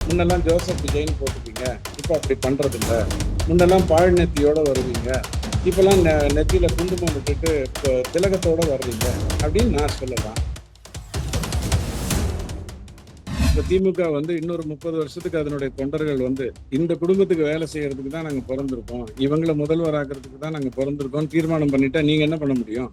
முன்னெல்லாம் ஜோசப் விஜய்னு போட்டுப்பீங்க இப்போ அப்படி பண்ணுறது இல்லை முன்னெல்லாம் பாழ் வருவீங்க. இப்போல்லாம் நெ நெத்தியில் குங்குமம் விட்டுட்டு இப்போ திலகத்தோட வர்றீங்க அப்படின்னு நான் சொல்லலாம். இப்போ திமுக வந்து இன்னொரு முப்பது வருஷத்துக்கு அதனுடைய தொண்டர்கள் வந்து இந்த குடும்பத்துக்கு வேலை செய்யறதுக்கு தான் நாங்கள் பிறந்திருக்கோம். இவங்களை முதல்வர் ஆக்கிறதுக்கு தான் நாங்கள் பிறந்திருக்கோம் தீர்மானம் பண்ணிட்டா நீங்கள் என்ன பண்ண முடியும்?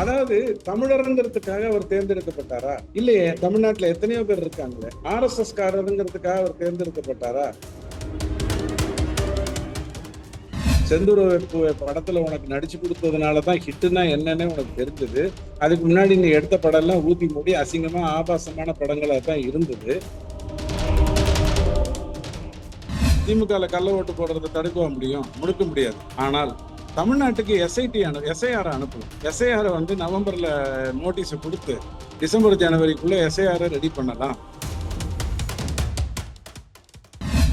அதாவது தமிழருங்கிறதுக்காக அவர் தேர்ந்தெடுக்கப்பட்டாரா? இல்லையே தமிழ்நாட்டுல எத்தனையோ பேர் இருக்காங்களே. ஆர் எஸ் எஸ் காரருங்கிறதுக்காக அவர் தேர்ந்தெடுக்கப்பட்டாரா? செந்தூர வெப்பு படத்துல உனக்கு நடிச்சு கொடுத்ததுனால தான் ஹிட்டுனா என்னன்னு உனக்கு தெரிஞ்சது. அதுக்கு முன்னாடி நீ எடுத்த படம் எல்லாம் ஊத்தி மூடி அசிங்கமா ஆபாசமான படங்களா தான் இருந்தது. திமுக கள்ள ஓட்டு போடுறதை தடுக்க முடியும் முடுக்க முடியாது. ஆனால் தமிழ்நாட்டுக்கு எஸ்ஐடி அனு எஸ்ஐஆர் அனுப்பணும். எஸ்ஐஆர் வந்து நவம்பர்ல நோட்டீஸ் கொடுத்து டிசம்பர் ஜனவரிக்குள்ள எஸ்ஐஆர் ரெடி பண்ணலாம்.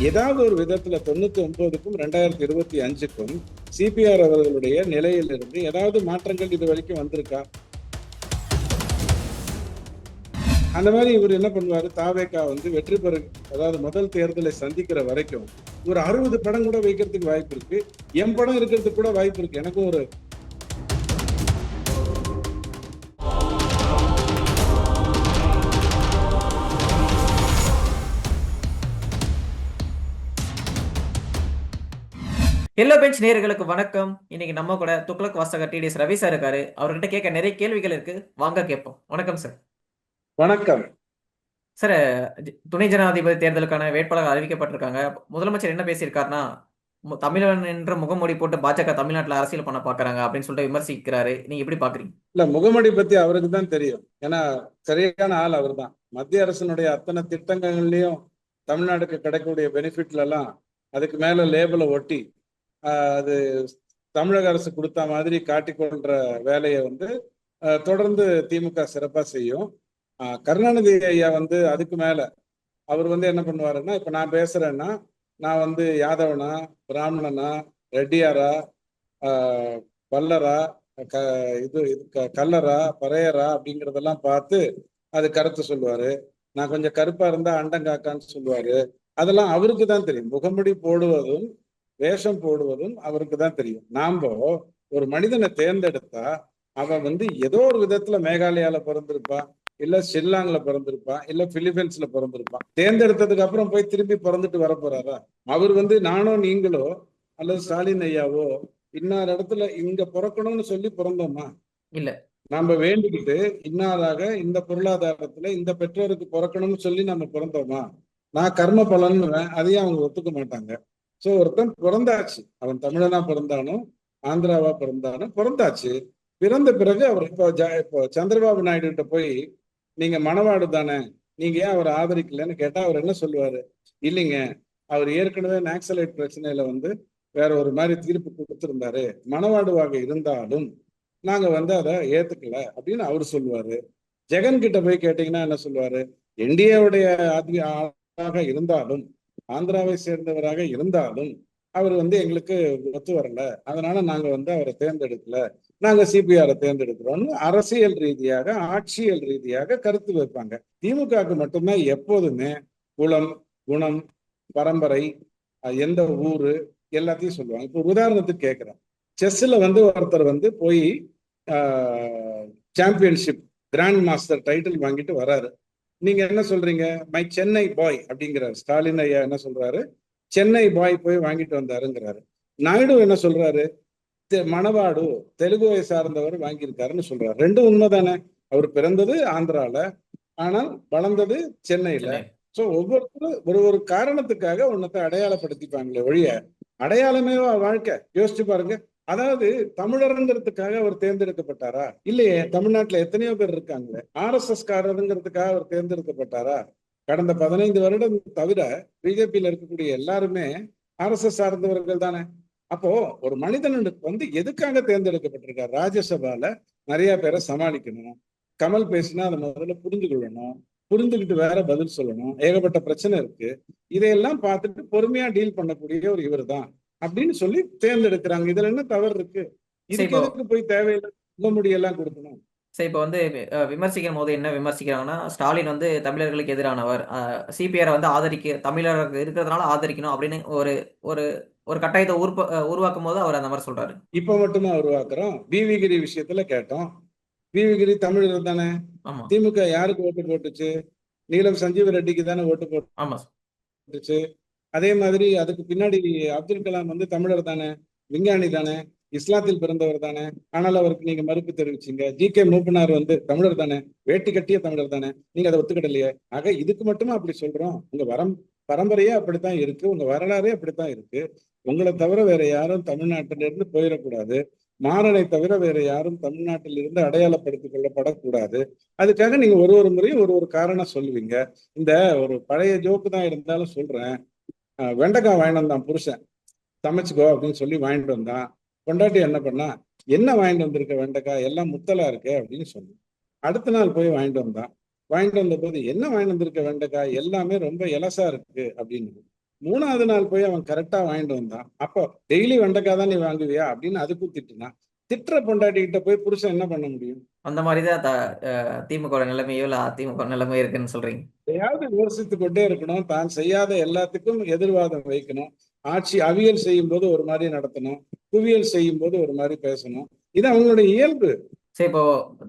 ஏதாவது ஒரு விதத்துல தொண்ணூத்தி ஒன்பதுக்கும் ரெண்டாயிரத்தி இருபத்தி அஞ்சுக்கும் சிபிஆர் அவர்களுடைய நிலையிலிருந்து ஏதாவது மாற்றங்கள் இது வரைக்கும் வந்திருக்கா? அந்த மாதிரி இவர் என்ன பண்ணுவார்? தாவேக்கா வந்து வெற்றி பெற அதாவது முதல் தேர்தலை சந்திக்கிற வரைக்கும் ஒரு அறுபது படம் கூட வைக்கிறதுக்கு வாய்ப்பு இருக்கு. என் படம் இருக்கிறதுக்கு கூட வாய்ப்பு இருக்கு. எனக்கும் ஒரு எல்லோ பெஞ்ச் நேயர்களுக்கு வணக்கம். இன்னைக்கு நம்ம கூட துக்ளக் வாசகர் டிடிஎஸ் ரவி சார் இருக்காரு. அவர்கிட்ட கேட்க நிறைய கேள்விகள் இருக்கு. வாங்க கேட்போம். வணக்கம் சார் வணக்கம். சார் துணை ஜனாதிபதி தேர்தலுக்கான வேட்பாளர் அறிவிக்கப்பட்டிருக்காங்க. முதலமைச்சர் என்ன பேசியிருக்காருன்னா தமிழன் என்ற முகமூடி போட்டு பாஜக தமிழ்நாட்டுல அரசியல் பண்ண பாக்குறாங்க அப்படின்னு சொல்லிட்டு விமர்சிக்கிறாரு. நீங்க எப்படி பாக்குறீங்க? இல்ல முகமொடி பத்தி அவருக்கு தான் தெரியும். ஏன்னா சரியான ஆள் அவர்தான். மத்திய அரசினுடைய அத்தனை திட்டங்கள்லயும் தமிழ்நாடுக்கு கிடைக்கக்கூடிய பெனிஃபிட்ல எல்லாம் அதுக்கு மேல லேபிளை ஒட்டி அது தமிழக அரசு கொடுத்த மாதிரி காட்டிக்கொள்ற வேலையை வந்து தொடர்ந்து திமுக சிறப்பா செய்யும். கருணாநிதி ஐயா வந்து அதுக்கு மேல. அவர் வந்து என்ன பண்ணுவாருன்னா இப்ப நான் பேசுறேன்னா நான் வந்து யாதவனா பிராமணனா ரெட்டியாரா ஆஹ், பல்லரா க இது இது க- கல்லரா பறையரா அப்படிங்கறதெல்லாம் பார்த்து அது கருத்து சொல்லுவாரு. நான் கொஞ்சம் கருப்பா இருந்தா அண்டங்காக்கான்னு சொல்லுவாரு. அதெல்லாம் அவருக்கு தான் தெரியும். முகமுடி போடுவதும் வேஷம் போடுவதும் அவருக்கு தான் தெரியும். நாம ஒரு மனிதனை தேர்ந்தெடுத்தா அவன் வந்து ஏதோ ஒரு விதத்துல மேகாலயால பிறந்திருப்பான். இல்ல ஷில்லாங்ல பிறந்திருப்பான் இல்ல பிலிப்பைன்ஸ்ல பிறந்திருப்பான். தேர்ந்தெடுத்ததுக்கு அப்புறம் போய் திரும்பி பிறந்துட்டு வர போறாரா? அவர் வந்து நானோ நீங்களோ அல்லது ஸ்டாலின் ஐயாவோ இன்னார் இடத்துல இங்க பிறக்கணும்னு சொல்லி பிறந்தோமா? இல்ல. நாம வேண்டிக்கிட்டு இன்னாராக இந்த பொருளாதாரத்துல இந்த பெற்றோருக்கு பிறக்கணும்னு சொல்லி நம்ம பிறந்தோமா? நான் கர்ம பலன்னுவேன் அதையும் அவங்க ஒத்துக்க மாட்டாங்க. சோ ஒருத்தன் பிறந்தாச்சு. அவன் தமிழனா பிறந்தானோ ஆந்திராவா பிறந்தானோ பிறந்தாச்சு. பிறந்த பிறகு அவர் இப்போ இப்போ சந்திரபாபு நாயுடு கிட்ட போய் நீங்க மணவாடு தானே? நீங்க ஏன் அவரை ஆதரிக்கலன்னு கேட்டா அவர் என்ன சொல்லுவாரு? இல்லைங்க அவர் ஏற்கனவே நாக்சலைட் பிரச்சனையில வந்து வேற ஒரு மாதிரி தீர்ப்பு கொடுத்திருந்தாரு. மணவாடுவாக இருந்தாலும் நாங்க வந்து அதை ஏத்துக்கல அப்படின்னு அவர் சொல்லுவாரு. ஜெகன் கிட்ட போய் கேட்டீங்கன்னா என்ன சொல்லுவாரு? என்டிஏவுடைய ஆளாக இருந்தாலும் ஆந்திராவை சேர்ந்தவராக இருந்தாலும் அவர் வந்து எங்களுக்கு ஒத்து வரல. அதனால நாங்க வந்து அவரை தேர்ந்தெடுக்கல. நாங்க சிபிஆரை தேர்ந்தெடுக்கிறோம்னு அரசியல் ரீதியாக ஆட்சியல் ரீதியாக கருத்து வைப்பாங்க. திமுகவுக்கு மட்டும்தான் எப்போதுமே குலம் குணம் பரம்பரை எந்த ஊரு எல்லாத்தையும் சொல்லுவாங்க. இப்போ உதாரணத்துக்கு கேட்குறேன் செஸ்ல வந்து ஒருத்தர் வந்து போய் சாம்பியன்ஷிப் கிராண்ட் மாஸ்டர் டைட்டில் வாங்கிட்டு வராரு. நீங்க என்ன சொல்றீங்க? மை சென்னை பாய் அப்படிங்கிறாரு ஸ்டாலின் ஐயா என்ன சொல்றாரு? சென்னை பாய் போய் வாங்கிட்டு வந்தாருங்கிறாரு. நாயுடு என்ன சொல்றாரு? மணவாடு தெலுங்குவை சார்ந்தவர் வாங்கியிருக்காருன்னு சொல்றாரு. ரெண்டும் உண்மைதானே? அவர் பிறந்தது ஆந்திரால ஆனால் வளர்ந்தது சென்னையில. சோ ஒவ்வொருத்தரும் ஒரு ஒரு காரணத்துக்காக உன்னத்தை அடையாளப்படுத்திப்பாங்களே ஒழிய அடையாளமே வாழ்க்கை. யோசிச்சு பாருங்க. அதாவது தமிழருங்கிறதுக்காக அவர் தேர்ந்தெடுக்கப்பட்டாரா? இல்லையே தமிழ்நாட்டுல எத்தனையோ பேர் இருக்காங்களே. ஆர் எஸ் எஸ் காரருங்கிறதுக்காக அவர் தேர்ந்தெடுக்கப்பட்டாரா? கடந்த பதினைந்து வருடம் தவிர பிஜேபியில இருக்கக்கூடிய எல்லாருமே ஆர் எஸ் எஸ் சார்ந்தவர்கள் தானே. அப்போ ஒரு மனிதனுக்கு வந்து எதுக்காக தேர்ந்தெடுக்கப்பட்டிருக்கார்? ராஜ்யசபால நிறைய பேரை சமாளிக்கணும். கமல் பேசினா அதை முதல்ல புரிந்து கொள்ளணும் புரிந்துகிட்டு வேற பதில் சொல்லணும். ஏகப்பட்ட பிரச்சனை இருக்கு. இதையெல்லாம் பார்த்துட்டு பொறுமையா டீல் பண்ணக்கூடிய ஒரு இவர் தான் அப்படின்னு சொல்லி தேர்ந்தெடுக்கிறாங்க. இதுல என்ன தவறு இருக்கு? இதுக்கு எதுக்கு போய் தேவையில்லை? முகமுடி எல்லாம் கொடுக்கணும். சரி இப்போ வந்து விமர்சிக்கும் போது என்ன விமர்சிக்கிறாங்கன்னா ஸ்டாலின் வந்து தமிழர்களுக்கு எதிரானவர். சிபிஆரை வந்து ஆதரிக்க தமிழர்கள் இருக்கிறதுனால ஆதரிக்கணும் அப்படின்னு ஒரு ஒரு ஒரு கட்டாயத்தை உருப்ப உருவாக்கும் போது அவர் அந்த மாதிரி சொல்றாரு. இப்ப மட்டுமா உருவாக்குறோம்? பிவிகிரி விஷயத்துல கேட்டோம். பிவிகிரி தமிழர் தானே? ஆமா. திமுக யாருக்கு ஓட்டு போட்டுச்சு? நீலம் சஞ்சீவ ரெட்டிக்கு தானே ஓட்டு ஆமா போட்டுச்சு. அதே மாதிரி அதுக்கு பின்னாடி அப்துல் கலாம் வந்து தமிழர் தானே? விஞ்ஞானி தானே? இஸ்லாத்தில் பிறந்தவர் தானே. ஆனால் அவருக்கு நீங்க மறுப்பு தெரிவிச்சீங்க. ஜி கே மூப்பனார் வந்து தமிழர் தானே. வேட்டி கட்டிய தமிழர் தானே. நீங்க அதை ஒத்துக்கிடலையே. ஆக இதுக்கு மட்டுமா அப்படி சொல்றோம்? உங்க வரம் பரம்பரையே அப்படித்தான் இருக்கு. உங்க வரலாறே அப்படித்தான் இருக்கு. உங்களை தவிர வேற யாரும் தமிழ்நாட்டில இருந்து போயிடக்கூடாது. மாறனை தவிர வேற யாரும் தமிழ்நாட்டில் இருந்து அடையாளப்படுத்திக் கொள்ளப்படக்கூடாது. அதுக்காக நீங்க ஒரு ஒரு முறையும் ஒரு ஒரு காரணம் சொல்லுவீங்க. இந்த ஒரு பழைய ஜோக்கு தான் இருந்தாலும் சொல்றேன். அஹ் வெண்டைக்காய் வாங்கிட்டு வந்தான் புருஷன். சமைச்சுக்கோ அப்படின்னு சொல்லி வாங்கிட்டு வந்தான். பொண்டாட்டி என்ன பண்ணா என்ன வாங்கிட்டு வந்திருக்க வெண்டைக்காய்? எல்லாம் முத்தலா இருக்கு அப்படின்னு சொன்னான் அடுத்த நாள் போய் வாங்கிட்டு வந்தான் வாங்கிட்டு வந்த போது என்ன வாங்கிட்டு வந்திருக்க வெண்டைக்காய்? எல்லாமே ரொம்ப எலசா இருக்கு அப்படின்னு. மூணாவது நாள் போய் அவன் கரெக்டா வாங்கிட்டு வந்தான் அப்போ டெய்லி வெண்டைக்காய் தான் நீ வாங்குவியா? அப்படின்னு அதுக்கும் திட்டுனான் திட்டுற பொண்டாட்டி கிட்ட போய் புருஷன் என்ன பண்ண முடியும்? அந்த மாதிரி தான் த- அஹ், திமுக நிலைமையோ இல்லை அதிமுக நிலைமையோ இருக்குன்னு சொல்றீங்க. எதையாவது விமர்சித்து கொண்டே இருக்கணும். தான் செய்யாத எல்லாத்துக்கும் எதிர்வாதம் வைக்கணும். ஆட்சி அவியல் செய்யும் போது ஒரு மாதிரி நடத்தணும். குவியல் செய்யும் போது ஒரு மாதிரி பேசணும். இது அவங்களுடைய இயல்பு. சரி இப்போ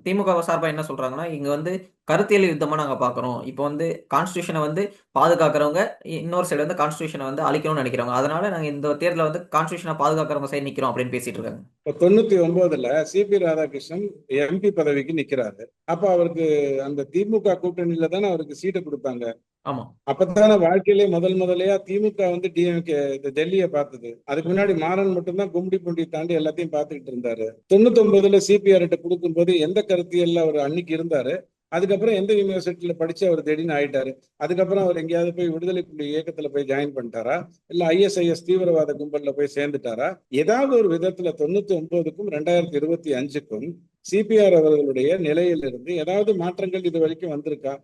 திமுக சார்பா என்ன சொல்றாங்கன்னா இங்க வந்து கருத்தியல் யுத்தமா நாங்க பாக்குறோம். இப்போ வந்து கான்ஸ்டியூஷனை வந்து பாதுகாக்கிறவங்க இன்னொரு சைடு வந்து கான்ஸ்டியூஷனை வந்து அழிக்கணும்னு நினைக்கிறவங்க. அதனால நாங்க இந்த தேர்தலில் வந்து கான்ஸ்டியூஷனை பாதுகாக்கிறவங்க சைடு நிக்கிறோம் அப்படின்னு பேசிட்டு இருக்காங்க. இப்போ தொண்ணூத்தி ஒன்பதுல சிபி ராதாகிருஷ்ணன் எம்பி பதவிக்கு நிக்கிறாரு. அப்ப அவருக்கு அந்த திமுக கூட்டணியில தானே அவருக்கு சீட்டை கொடுப்பாங்க ஆமா. அப்பதானே வாழ்க்கையிலே முதல் முதலையா திமுக வந்து டிஎம்கே டெல்லியை பார்த்தது. அதுக்கு முன்னாடி மாறன் மட்டும்தான் கும்டி பூண்டி தாண்டி எல்லாத்தையும் பார்த்துக்கிட்டு இருந்தாரு. தொண்ணூத்தி ஒன்பதுல சிபிஆர் கிட்ட கொடுக்கும்போது எந்த கருத்தியல்ல அவர் அன்னைக்கு இருந்தாரு? அதுக்கப்புறம் எந்த யூனிவர்சிட்டியில படிச்சு அவர் திடீர்னு ஆயிட்டாரு. அதுக்கப்புறம் அவர் எங்கேயாவது போய் விடுதலை புலி இயக்கத்துல போய் ஜாயின் பண்ணிட்டாரா? இல்ல ஐஎஸ்ஐஎஸ் தீவிரவாத கும்பல்ல போய் சேர்ந்துட்டாரா? ஏதாவது ஒரு விதத்துல தொண்ணூத்தி ஒன்பதுக்கும் ரெண்டாயிரத்தி இருபத்தி அஞ்சுக்கும் சிபிஆர் அவர்களுடைய நிலையிலிருந்து ஏதாவது மாற்றங்கள் இது வரைக்கும் வந்திருக்கா?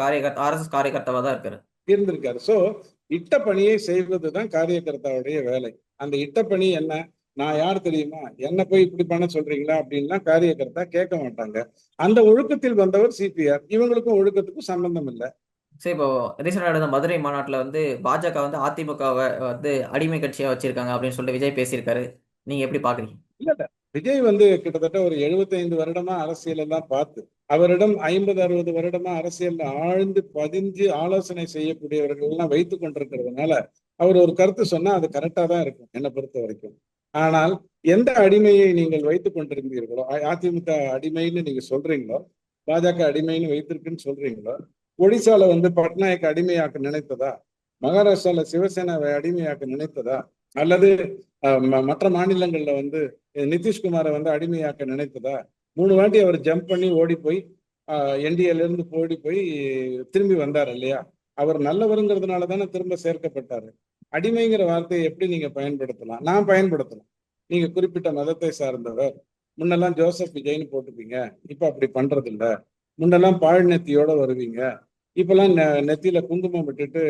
காரியகர்த்தாவா தான் இருக்காரு. இருந்திருக்காரு. சோ இட்ட பணியை செய்வதுதான் காரியகர்த்தாவுடைய வேலை. அந்த இட்ட பணி என்ன? நான் யார் தெரியுமா? என்ன போய் இப்படி பண்ண சொல்றீங்களா அப்படின்லாம் காரியகர்த்தா கேட்க மாட்டாங்க. அந்த ஒழுக்கத்தில் வந்தவர் சிபிஆர் இவங்களுக்கும் ஒழுக்கத்துக்கும் சம்பந்தம் இல்லை. சரி இப்போ ரீசெண்டாக நடந்த மதுரை மாநாட்டில் வந்து பாஜக வந்து அதிமுகவை வந்து அடிமை கட்சியா வச்சிருக்காங்க அப்படின்னு சொல்லிட்டு விஜய் பேசியிருக்காரு. நீங்க எப்படி பாக்குறீங்க? இல்ல இல்ல. விஜய் வந்து கிட்டத்தட்ட ஒரு 75 வருடமா அரசியல் எல்லாம் பார்த்து அவரிடம் ஐம்பது அறுபது வருடமா அரசியல்ல ஆழ்ந்து பதிஞ்சு ஆலோசனை செய்யக்கூடியவர்கள் எல்லாம் வைத்து கொண்டிருக்கிறதுனால அவர் ஒரு கருத்து சொன்னா அது கரெக்டா தான் இருக்கும் என்னை பொறுத்த வரைக்கும். ஆனால் எந்த அடிமையை நீங்கள் வைத்துக் கொண்டிருந்தீர்களோ அதிமுக அடிமைன்னு நீங்க சொல்றீங்களோ பாஜக அடிமைன்னு வைத்திருக்குன்னு சொல்றீங்களோ ஒடிசால வந்து பட்நாயக் அடிமையாக்க நினைத்ததா? மகாராஷ்டிரால சிவசேனாவை அடிமையாக்க நினைத்ததா? அல்லது அஹ், மற்ற மாநிலங்கள்ல வந்து நிதிஷ்குமாரை வந்து அடிமையாக்க நினைத்ததா? மூணு வாட்டி அவர் ஜம்ப் பண்ணி ஓடி போய் என்டிஏல இருந்து ஓடி போய் திரும்பி வந்தார் இல்லையா? அவர் நல்லவருங்கிறதுனால தானே திரும்ப சேர்க்கப்பட்டாரு. அடிமைங்கிற வார்த்தையை எப்படி நீங்க பயன்படுத்தலாம்? நான் பயன்படுத்தலாம். நீங்க குறிப்பிட்ட மதத்தை சார்ந்தவர். முன்னெல்லாம் ஜோசப் விஜய்னு போட்டுப்பீங்க. இப்ப அப்படி பண்றது இல்ல முன்னெல்லாம் பாழ்நெத்தியோட வருவீங்க. இப்பெல்லாம் நெ- நெத்தியில குங்குமம் விட்டுட்டு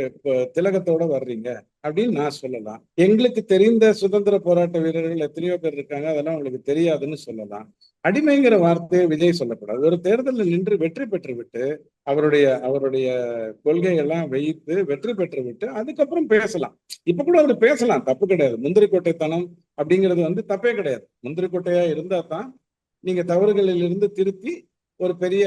திலகத்தோட வர்றீங்க அப்படின்னு நான் சொல்லலாம். எங்களுக்கு தெரிந்த சுதந்திர போராட்ட வீரர்கள் எத்தனையோ பேர் இருக்காங்க அதெல்லாம் உங்களுக்கு தெரியாதுன்னு சொல்லலாம். அடிமைங்கிற வார்த்தையை விஜய் சொல்லக்கூடாது. ஒரு தேர்தலில் நின்று வெற்றி பெற்று விட்டு அவருடைய அவருடைய கொள்கையெல்லாம் வைத்து வெற்றி பெற்று விட்டு அதுக்கப்புறம் பேசலாம். இப்ப கூட அவர் பேசலாம் தப்பு கிடையாது. முந்திரி கொட்டைத்தனம் அப்படிங்கிறது வந்து தப்பே கிடையாது. முந்திரி கொட்டையா இருந்தா தான் நீங்க தவறுகளில் இருந்து திருத்தி ஒரு பெரிய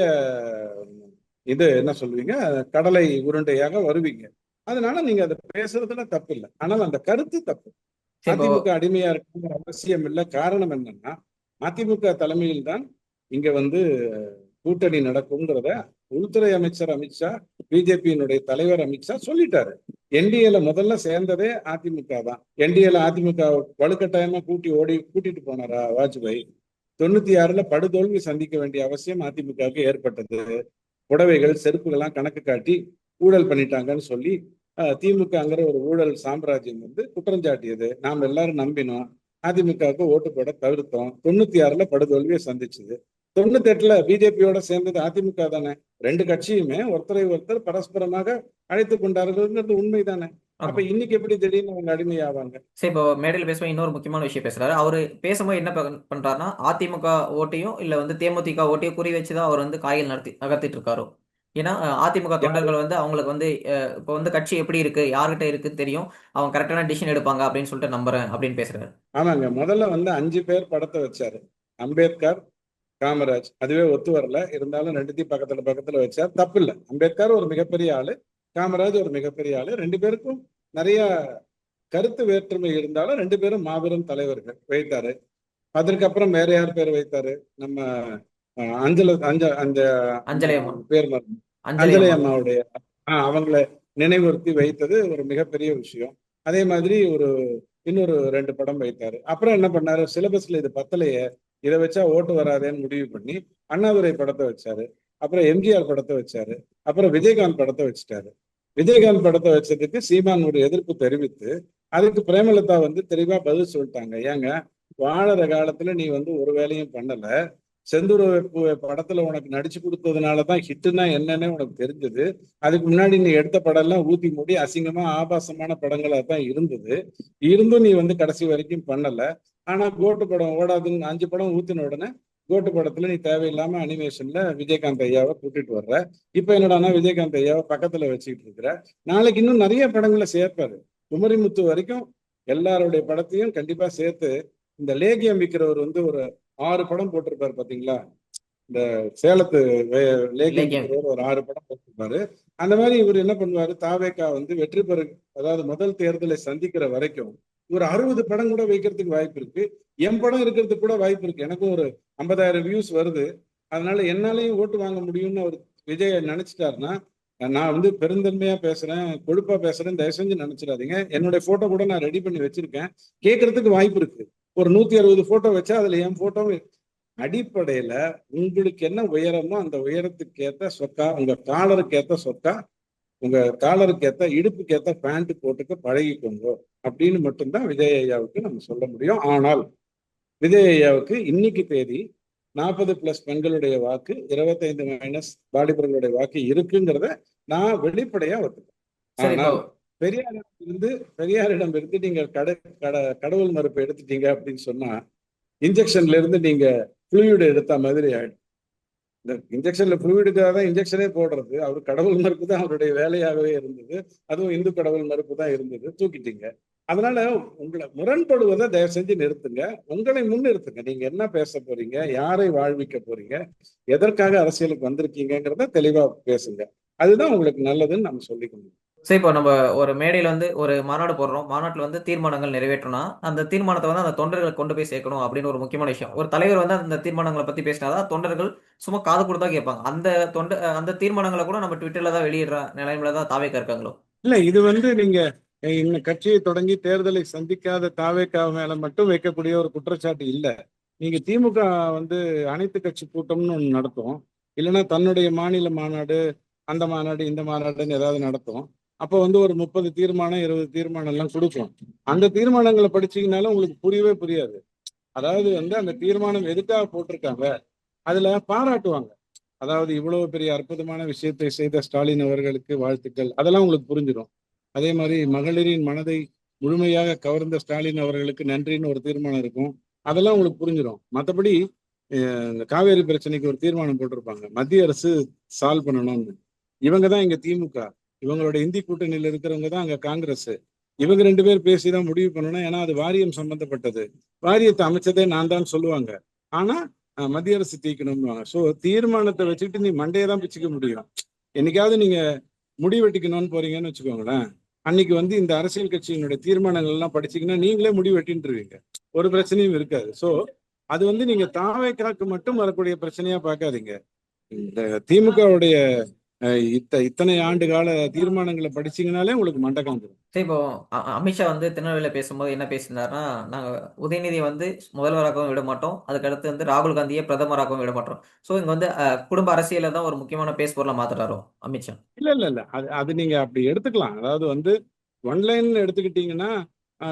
இது என்ன சொல்லுவீங்க? கடலை உருண்டையாக வருவீங்க. அதனால நீங்க அதை பேசுறதுல தப்பு இல்லை. ஆனால் அந்த கருத்து தப்பு. அதிமுக அடிமையா இருக்கணுங்கிற அவசியம் இல்லை. காரணம் என்னன்னா அதிமுக தலைமையில் தான் இங்க வந்து கூட்டணி நடக்குங்கிறத உள்துறை அமைச்சர் அமித்ஷா பிஜேபியினுடைய தலைவர் அமித்ஷா சொல்லிட்டாரு. என்டிஏல முதல்ல சேர்ந்ததே அதிமுக தான். என்டிஏல அதிமுக வலுக்கட்டாயமா கூட்டி ஓடி கூட்டிட்டு போனாரா வாஜ்பாய்? தொண்ணூத்தி ஆறுல படுதோல்வி சந்திக்க வேண்டிய அவசியம் அதிமுகவுக்கு ஏற்பட்டது. புடவைகள் செருப்புகள்லாம் கணக்கு காட்டி ஊழல் பண்ணிட்டாங்கன்னு சொல்லி திமுகங்கிற ஒரு ஊழல் சாம்ராஜ்யம் வந்து குற்றஞ்சாட்டியது. நாம் எல்லாரும் நம்பினோம். அதிமுகவுக்கு ஓட்டு போட தவிர்த்தோம். தொண்ணூத்தி ஆறுல படுதோல்வியை சந்திச்சது. தொண்ணூத்தி எட்டுல பிஜேபியோட சேர்ந்தது அதிமுக தானே. ரெண்டு கட்சியுமே ஒருத்தரை ஒருத்தர் பரஸ்பரமாக அழைத்து கொண்டார்கள்ங்கிறது உண்மைதானே அப்ப இன்னைக்கு எப்படி திடீர்னு அவங்க அடிமையாவாங்க? சரி இப்போ மேடையில் பேசும்போது இன்னொரு முக்கியமான விஷயம் பேசுறாரு. அவரு பேசும்போது என்ன பண்- பண்றாருன்னா அதிமுக ஓட்டையும் இல்ல வந்து தேமுதிக ஓட்டையும் குறி வச்சுதான் அவர் வந்து காய்கள் நடத்தி நகர்த்திட்டு இருக்காரோ? ஏன்னா அதிமுக தொண்டர்கள் வந்து அவங்களுக்கு வந்து இப்போ வந்து கட்சி எப்படி இருக்கு யார்கிட்ட இருக்குன்னு தெரியும். அவங்க கரெக்டான டிசிஷன் எடுப்பாங்க அப்படின்னு சொல்லிட்டு நம்புறேன் அப்படின்னு பேசுறாரு. ஆமாங்க. முதல்ல வந்து அஞ்சு பேர் படத்தை வச்சாரு. அம்பேத்கர் காமராஜ். அதுவே ஒத்து வரல. இருந்தாலும் ரெண்டுத்தையும் பக்கத்துல பக்கத்துல வச்சார். தப்பு இல்லை அம்பேத்கர் ஒரு மிகப்பெரிய ஆளு காமராஜ் ஒரு மிகப்பெரிய ஆளு. ரெண்டு பேருக்கும் நிறைய கருத்து வேற்றுமை இருந்தாலும் ரெண்டு பேரும் மாபெரும் தலைவர்கள். வைத்தாரு. அதற்கப்புறம் வேற யார் பேர் வைத்தாரு? நம்ம அஞ்சல அஞ்ச அந்த பேர் மறந்து. அஞ்சலி அஞ்சலி அம்மா அம்மாவுடைய ஆஹ் அவங்கள நினைவுறுத்தி வைத்தது ஒரு மிகப்பெரிய விஷயம். அதே மாதிரி ஒரு இன்னொரு ரெண்டு படம் வைத்தாரு. அப்புறம் என்ன பண்ணாரு? சிலபஸ்ல இது பத்தலையே இதை வச்சா ஓட்டு வராதேன்னு முடிவு பண்ணி அண்ணாதுரை படத்தை வச்சாரு. அப்புறம் எம்ஜிஆர் படத்தை வச்சாரு. அப்புறம் விஜயகாந்த் படத்தை வச்சுட்டாரு. விஜயகாந்த் படத்தை வச்சதுக்கு சீமான் ஒரு எதிர்ப்பு தெரிவித்து அதுக்கு பிரேமலதா வந்து தெளிவா பதில் சொல்லிட்டாங்க. ஏங்க வாழற காலத்துல நீ வந்து ஒரு வேலையும் பண்ணல. செந்தூர படத்துல உனக்கு நடிச்சு கொடுத்ததுனாலதான் ஹிட்டுனா என்னன்னு உனக்கு தெரிஞ்சது. அதுக்கு முன்னாடி நீ எடுத்த படம் எல்லாம் ஊத்தி மூடி அசிங்கமா ஆபாசமான படங்களா தான் இருந்தது. இருந்தும் நீ வந்து கடைசி வரைக்கும் பண்ணல. ஆனா கோட்டு படம் ஓடாதுன்னு அஞ்சு படம் ஊத்தின உடனே கோட்டு படத்துல நீ தேவையில்லாம அனிமேஷன்ல விஜயகாந்த் ஐயாவை கூட்டிட்டு வர்ற. இப்ப என்னடான்னா விஜயகாந்த் ஐயாவை பக்கத்துல வச்சுக்கிட்டு இருக்கிற. நாளைக்கு இன்னும் நிறைய படங்களை சேர்ப்பாரு. குமரிமுத்து வரைக்கும் எல்லாருடைய படத்தையும் கண்டிப்பா சேர்த்து இந்த லேகியம் விற்கிறவர் வந்து ஒரு ஆறு படம் போட்டிருப்பாரு பாத்தீங்களா? இந்த சேலத்து லேகியம் ஒரு ஆறு படம் போட்டிருப்பாரு. அந்த மாதிரி இவர் என்ன பண்ணுவாரு? தாவேக்கா வந்து வெற்றி பெறு அதாவது முதல் தேர்தலை சந்திக்கிற வரைக்கும் ஒரு அறுபது படம் கூட வைக்கிறதுக்கு வாய்ப்பு இருக்கு. என் படம் இருக்கிறதுக்கு கூட வாய்ப்பு இருக்கு. எனக்கும் ஒரு ஐம்பதாயிரம் வியூஸ் வருது. அதனால என்னாலையும் ஓட்டு வாங்க முடியும்னு அவர் விஜய் நினைச்சிட்டாருன்னா நான் வந்து பெருந்தன்மையா பேசுறேன் கொழுப்பா பேசுறேன் தயவு செஞ்சு நினைச்சிடாதீங்க. என்னுடைய போட்டோ கூட நான் ரெடி பண்ணி வச்சிருக்கேன். கேட்கறதுக்கு வாய்ப்பு இருக்கு. ஒரு நூத்தி அறுபது போட்டோ வச்சா அதுல என் போட்டோவும் அடிப்படையில உங்களுக்கு என்ன உயரமோ அந்த உயரத்துக்கு ஏத்த சொக்கா உங்க காலருக்கு ஏத்த சொக்கா உங்க காலருக்கு ஏத்த இடுப்புக்கு ஏத்த பேண்ட் போட்டுக்க பழகிக்கோங்க. அப்படின்னு மட்டும்தான் விஜய் ஐயாவுக்கு நம்ம சொல்ல முடியும். ஆனால் விஜய் ஐயாவுக்கு இன்னைக்கு தேதி நாற்பது பிளஸ் பெண்களுடைய வாக்கு இருபத்தைந்து மைனஸ் வாலிபர்களுடைய வாக்கு இருக்குங்கிறத நான் வெளிப்படையா ஒத்துக்கிறேன். ஆனால் பெரியாரிடம் இருந்து பெரியாரிடம் இருந்து நீங்க கட கட கடவுள் மறுப்பு எடுத்துட்டீங்க அப்படின்னு சொன்னா இன்ஜெக்ஷன்ல இருந்து நீங்க ஃப்ளூயிட் எடுத்த மாதிரி ஆயிடும். இந்த இன்ஜெக்ஷன்ல ஃப்ளூயிடுக்காக தான் இன்ஜெக்ஷனே போடுறது. அவர் கடவுள் மறுப்பு தான் அவருடைய வேலையாகவே இருந்தது. அதுவும் இந்து கடவுள் மறுப்பு தான் இருந்தது. தூக்கிட்டீங்க. அதனால உங்களை முரண்படுவதை தயவு செஞ்சு நிறுத்துங்க. உங்களை முன்னிறுத்துங்க. நீங்க என்ன பேச போறீங்க? யாரை வாழ்விக்க போறீங்க? எதற்காக அரசியலுக்கு வந்திருக்கீங்கிறத தெளிவா பேசுங்க. அதுதான் உங்களுக்கு நல்லதுன்னு நம்ம சொல்லிக்கணும் சரி இப்போ நம்ம ஒரு மேடையில் வந்து ஒரு மாநாடு போடுறோம். மாநாட்டில் வந்து தீர்மானங்கள் நிறைவேற்றணும் அந்த தீர்மானத்தை வந்து அந்த தொண்டர்களுக்கு கொண்டு போய் சேர்க்கணும் அப்படின்னு ஒரு முக்கியமான விஷயம். ஒரு தலைவர் வந்து அந்த தீர்மானங்களை பற்றி பேசினாதான் தொண்டர்கள் சும்மா காது கொடுத்தா கேட்பாங்க. அந்த தொண்ட அந்த தீர்மானங்களை கூட நம்ம ட்விட்டர்ல தான் வெளியிடுற நிலைமையில தான் தாவேக்கா இருக்காங்களோ? இல்ல இது வந்து நீங்க எங்க கட்சியை தொடங்கி தேர்தலை சந்திக்காத தாவேக்கா மேல மட்டும் வைக்கக்கூடிய ஒரு குற்றச்சாட்டு இல்ல. நீங்க திமுக வந்து அனைத்து கட்சி கூட்டம்னு ஒன்று நடத்தும். இல்லைன்னா தன்னுடைய மாநில மாநாடு அந்த மாநாடு இந்த மாநாடுன்னு ஏதாவது நடத்தும். அப்போ வந்து ஒரு முப்பது தீர்மானம் இருபது தீர்மானம் எல்லாம் கொடுக்கும். அந்த தீர்மானங்களை படிச்சீங்கனாலும் உங்களுக்கு புரியவே புரியாது. அதாவது வந்து அந்த தீர்மானம் எதுக்காக போட்டிருக்காங்க? அதுல பாராட்டுவாங்க. அதாவது இவ்வளவு பெரிய அற்புதமான விஷயத்தை செய்த ஸ்டாலின் அவர்களுக்கு வாழ்த்துக்கள். அதெல்லாம் உங்களுக்கு புரிஞ்சிடும் அதே மாதிரி மகளிரின் மனதை முழுமையாக கவர்ந்த ஸ்டாலின் அவர்களுக்கு நன்றின்னு ஒரு தீர்மானம் இருக்கும். அதெல்லாம் உங்களுக்கு புரிஞ்சிடும் மற்றபடி இந்த காவேரி பிரச்சனைக்கு ஒரு தீர்மானம் போட்டிருப்பாங்க. மத்திய அரசு சால்வ் பண்ணணும்னு. இவங்க தான் இங்க திமுக. இவங்களோட இந்தி கூட்டணியில் இருக்கிறவங்க தான் அங்க காங்கிரஸ். இவங்க ரெண்டு பேர் பேசி தான் முடிவு பண்ணணும். ஏன்னா அது வாரியம் சம்பந்தப்பட்டது. வாரியத்தை அமைச்சதே நான் தான் சொல்லுவாங்க. ஆனா மத்திய அரசு தீக்கணும்னுவாங்க. ஸோ தீர்மானத்தை வச்சுக்கிட்டு நீ மண்டையை தான் பிச்சுக்க முடியும். என்னைக்காவது நீங்க முடி வெட்டிக்கணும்னு போறீங்கன்னு வச்சுக்கோங்களேன். அன்னைக்கு வந்து இந்த அரசியல் கட்சியினுடைய தீர்மானங்கள் எல்லாம் படிச்சீங்கன்னா நீங்களே முடி வெட்டின்ட்டுருவீங்க ஒரு பிரச்சனையும் இருக்காது. ஸோ அது வந்து நீங்க தாவேக்காக்கு மட்டும் வரக்கூடிய பிரச்சனையா பார்க்காதீங்க. இந்த திமுகவுடைய இத்த இத்தனை ஆண்டு கால தீர்மானங்களை படிச்சீங்கனாலே உங்களுக்கு மண்டை காந்துரும் சரி இப்போ அமித்ஷா வந்து திருநெல்வேலியில பேசும்போது என்ன பேசியிருந்தாருன்னா நாங்க உதயநிதியை வந்து முதல்வராகவும் விட மாட்டோம். அதுக்கடுத்து வந்து ராகுல் காந்தியை பிரதமராகவும் விட மாட்டோம். ஸோ இங்க வந்து குடும்ப அரசியலை தான் ஒரு முக்கியமான பேஸ் பொருளா மாத்துறாரோ அமித்ஷா இல்ல இல்ல இல்ல. அது அது நீங்க அப்படி எடுத்துக்கலாம். அதாவது வந்து ஒன்லைன் எடுத்துக்கிட்டீங்கன்னா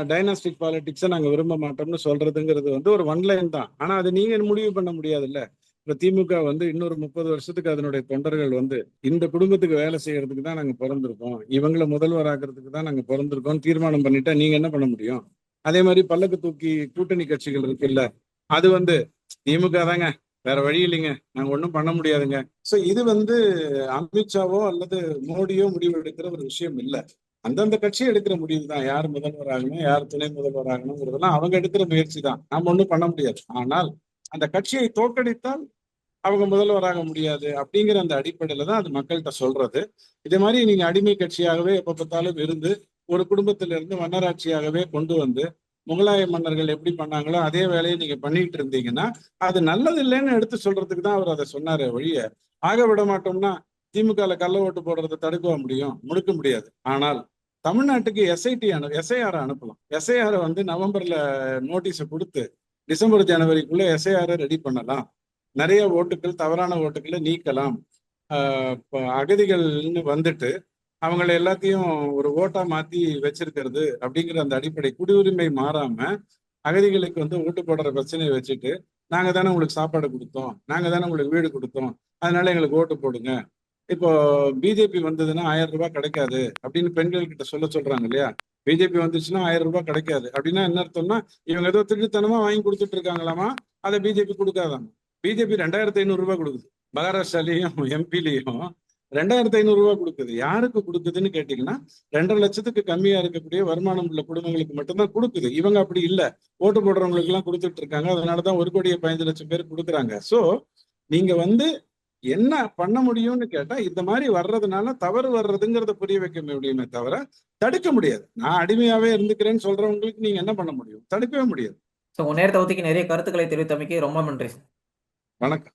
டைனாஸ்டிக் பாலிடிக்ஸை நாங்க விரும்ப மாட்டோம்னு சொல்றதுங்கிறது வந்து ஒரு ஒன்லைன் தான். ஆனா அது நீங்க முடிவு பண்ண முடியாதுல்ல. இப்ப திமுக வந்து இன்னொரு முப்பது வருஷத்துக்கு அதனுடைய தொண்டர்கள் வந்து இந்த குடும்பத்துக்கு வேலை செய்யறதுக்கு தான் நாங்க பிறந்திருக்கோம். இவங்களை முதல்வர் ஆக்குறதுக்கு தான் நாங்க பிறந்திருக்கோம். தீர்மானம் பண்ணிட்டா நீங்க என்ன பண்ண முடியும்? அதே மாதிரி பல்லக்கு தூக்கி கூட்டணி கட்சிகள் இருக்குல்ல அது வந்து திமுக தாங்க. வேற வழி இல்லைங்க. நாங்க ஒண்ணும் பண்ண முடியாதுங்க. சோ இது வந்து அமித்ஷாவோ அல்லது மோடியோ முடிவு எடுக்கிற ஒரு விஷயம் இல்ல. அந்தந்த கட்சி எடுக்கிற முடிவு தான். யார் முதல்வர் ஆகணும் யார் துணை முதல்வர் ஆகணுங்கிறதெல்லாம் அவங்க எடுக்கிற முயற்சி தான். நாம ஒண்ணும் பண்ண முடியாது. ஆனால் அந்த கட்சியை தோற்கடித்தால் அவங்க முதல்வராக முடியாது அப்படிங்கிற அந்த அடிப்படையில தான் அது மக்கள்கிட்ட சொல்றது. இதே மாதிரி நீங்க அடிமை கட்சியாகவே எப்ப பார்த்தாலும் இருந்து ஒரு குடும்பத்திலிருந்து மன்னராட்சியாகவே கொண்டு வந்து முகலாய மன்னர்கள் எப்படி பண்ணாங்களோ அதே வேலையை நீங்க பண்ணிட்டு இருந்தீங்கன்னா அது நல்லது இல்லைன்னு எடுத்து சொல்றதுக்கு தான் அவர் அதை சொன்னாரு வழிய ஆக விட மாட்டோம்னா திமுகல கள்ள ஓட்டு போடுறதை தடுக்க முடியும்? முடுக்க முடியாது. ஆனால் தமிழ்நாட்டுக்கு எஸ்ஐடி அனு எஸ்ஐஆர் அனுப்பலாம். எஸ்ஐஆர் வந்து நவம்பர்ல நோட்டீஸை கொடுத்து டிசம்பர் ஜனவரிக்குள்ள எஸ்ஐஆர் ரெடி பண்ணலாம். நிறைய ஓட்டுகள் தவறான ஓட்டுகளை நீக்கலாம். அகதிகள்னு வந்துட்டு அவங்கள எல்லாத்தையும் ஒரு ஓட்டா மாத்தி வச்சிருக்கிறது அப்படிங்கிற அந்த அடிப்படை குடியுரிமை மாறாம அகதிகளுக்கு வந்து ஓட்டு போடுற பிரச்சனையை வச்சுட்டு நாங்க தானே உங்களுக்கு சாப்பாடு கொடுத்தோம் நாங்க தானே உங்களுக்கு வீடு கொடுத்தோம் அதனால எங்களுக்கு ஓட்டு போடுங்க. இப்போ பிஜேபி வந்ததுன்னா ஆயிரம் ரூபாய் கிடைக்காது அப்படின்னு பெண்கள் கிட்ட சொல்ல சொல்றாங்க இல்லையா? பிஜேபி வந்துச்சுன்னா ஆயிரம் ரூபாய் கிடைக்காது. அப்படின்னா என்ன அர்த்தம்னா இவங்க ஏதோ திருட்டுத்தனமா வாங்கி கொடுத்துட்டு இருக்காங்களாமா? அதை பிஜேபி கொடுக்காதாம். பிஜேபி ரெண்டாயிரத்தி ஐநூறு ரூபாய் கொடுக்குது. மகாராஷ்டிராலையும் எம்பிலையும் ரெண்டாயிரத்தி ஐநூறு ரூபாய் கொடுக்குது. யாருக்கு கொடுக்குதுன்னு கேட்டீங்கன்னா ரெண்டரை லட்சத்துக்கு கம்மியா இருக்கக்கூடிய வருமானம் உள்ள குடும்பங்களுக்கு மட்டும்தான் கொடுக்குது. இவங்க அப்படி இல்ல. ஓட்டு போடுறவங்களுக்கு எல்லாம் கொடுத்துட்டு இருக்காங்க. அதனாலதான் ஒரு கோடியே பதினஞ்சு லட்சம் பேர் கொடுக்குறாங்க. சோ நீங்க வந்து என்ன பண்ண முடியும்னு கேட்டா இந்த மாதிரி வர்றதுனால தவறு வர்றதுங்கிறத புரிய வைக்க முடியுமே தவிர தடுக்க முடியாது. நான் அடிமையாவே இருந்துக்கிறேன்னு சொல்றவங்களுக்கு நீங்க என்ன பண்ண முடியும்? தடுக்கவே முடியாது. உங்க நேரத்தை ஒதுக்கி நிறைய கருத்துக்களை தெரிவித்தமைக்கு ரொம்ப நன்றி வணக்கம்.